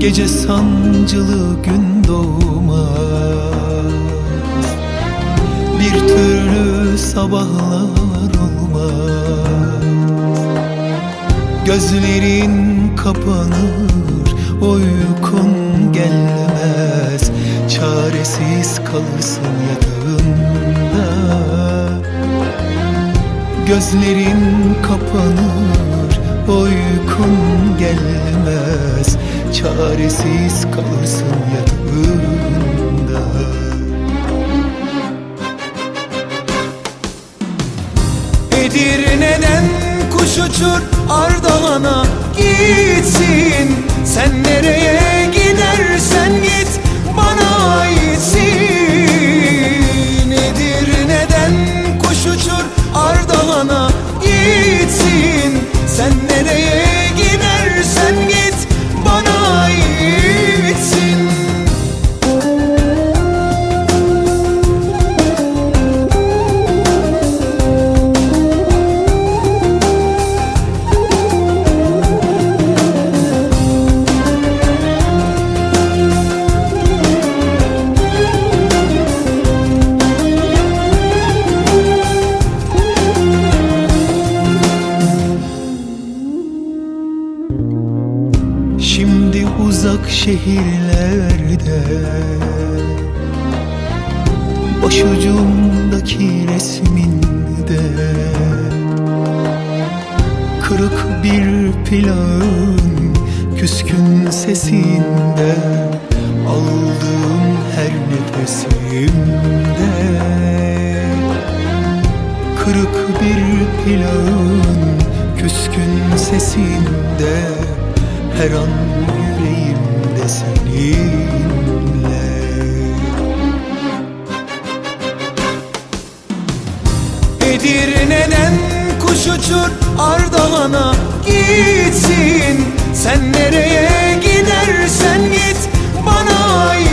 Gece sancılı gün doğmaz. Bir türlü sabahlar olmaz. Gözlerin kapanır Uykun gelmez. Çaresiz kalırsın yatağında. Gözlerin kapanır uçur Ardahan'a gitsin. Sen nereye gidersen git bana aitsin uzak şehirlerde. Başucumdaki resminde Kırık bir plağın küskün sesinde Aldığım her nefesimde Kırık bir plağın küskün sesinde Her an yüreğimde seninle. Edirne'den kuş uçur Ardahan'a gitsin. Sen nereye gidersen git bana aitsin